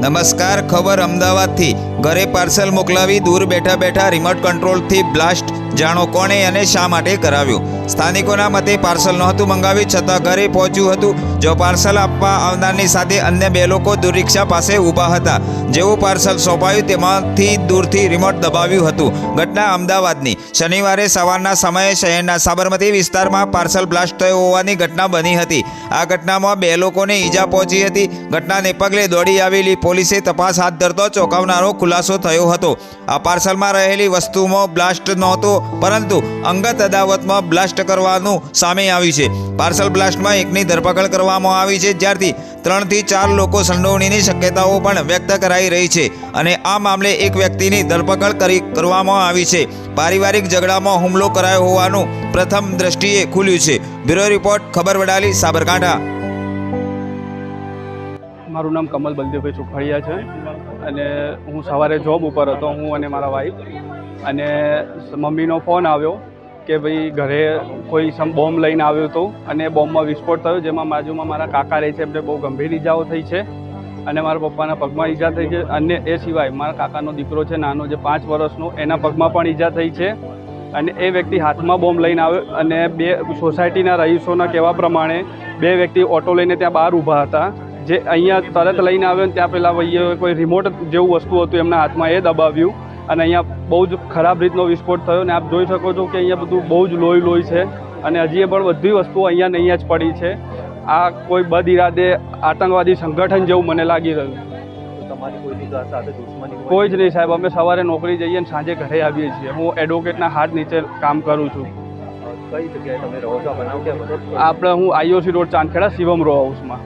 નમસ્કાર ખબર અમદાવાદથી. ઘરે પાર્સલ મોકલાવી દૂર બેઠા બેઠા રિમોટ કંટ્રોલથી બ્લાસ્ટ જાણો કોણે અને શા માટે કરાવ્યું. સ્થાનિકોના મતે પાર્સલ નહોતું મંગાવ્યું, છતાં ઘરે પહોંચ્યું હતું. જો પાર્સલ આપવા આવનારની સાથે અન્ય બે લોકો દૂર પાસે ઊભા હતા. જેવું પાર્સલ સોંપાયું, તેમાંથી દૂરથી રિમોટ દબાવ્યું હતું. ઘટના અમદાવાદની. શનિવારે સવારના સમયે શહેરના સાબરમતી વિસ્તારમાં પાર્સલ બ્લાસ્ટ થયો હોવાની ઘટના બની હતી. આ ઘટનામાં બે લોકોને ઈજા પહોંચી હતી. ઘટનાને પગલે દોડી આવેલી પોલીસે તપાસ હાથ ધરતો ચોંકાવનારો ખુલાસો થયો હતો. આ પાર્સલમાં રહેલી વસ્તુમાં બ્લાસ્ટ નહોતો પરંતુ અંગત અદાવતમાં બ્લાસ્ટ કરવાનું સામે આવ્યું છે. પાર્સલ બ્લાસ્ટમાં એકની ધરપકડ કરવામાં આવી છે, જ્યારથી ત્રણથી ચાર લોકો સંડોવણીની શક્યતાઓ પણ વ્યક્ત કરાઈ રહી છે અને આ મામલે એક વ્યક્તિની ધરપકડ કરી કરવામાં આવી છે. પારિવારિક ઝઘડામાં હુમલો કરાયો હોવાનું પ્રથમ દ્રષ્ટિએ ખુલ્યું છે. બ્યુરો રિપોર્ટ, ખબર વડાલી, સાબરકાંઠા. મારું નામ કમલ બલદેવભાઈ સુખડિયા છે અને હું સવારે જોબ ઉપર હતો, હું અને મારા વાઈફ અને મમ્મીનો ફોન આવ્યો કે ભાઈ ઘરે કોઈ સમ, બોમ્બ લઈને આવ્યો હતો અને બોમ્બમાં વિસ્ફોટ થયો, જેમાં બાજુમાં મારા કાકા રહે છે, એમને બહુ ગંભીર ઈજાઓ થઈ છે. અને મારા પપ્પાના પગમાં ઈજા થઈ છે. અને એ સિવાય મારા કાકાનો દીકરો છે, નાનો જે પાંચ વર્ષનો, એના પગમાં પણ ઈજા થઈ છે. અને એ વ્યક્તિ હાથમાં બોમ્બ લઈને આવ્યો અને બે સોસાયટીના રહીશોના કહેવા પ્રમાણે બે વ્યક્તિ ઓટો લઈને ત્યાં બહાર ઊભા હતા. જે અહીંયા તરત લઈને આવ્યો ને ત્યાં પહેલાં ભાઈએ કોઈ રિમોટ જેવું વસ્તુ હતું, એમના હાથમાં એ દબાવ્યું. અને અહીંયા બહુ જ ખરાબ રીતનો વિસ્ફોટ થયો ને આપ જોઈ શકો છો કે અહીંયા બધું બહુ જ લોહી લોહી છે અને હજી પણ બધી વસ્તુઓ અહીંયા ને અહીંયા જ પડી છે. આ કોઈ બદ ઇરાદે આતંકવાદી સંગઠન જેવું મને લાગી રહ્યું? કોઈ જ નહીં સાહેબ અમે સવારે નોકરી જઈએ અને સાંજે ઘરે આવીએ છીએ. હું એડવોકેટના હાથ નીચે કામ કરું છું. કઈ જગ્યાએ તમે રહો છો? આ બનાવ ક્યાં બન્યો? આપણે હું IOC road Chandkheda Shivam row હાઉસમાં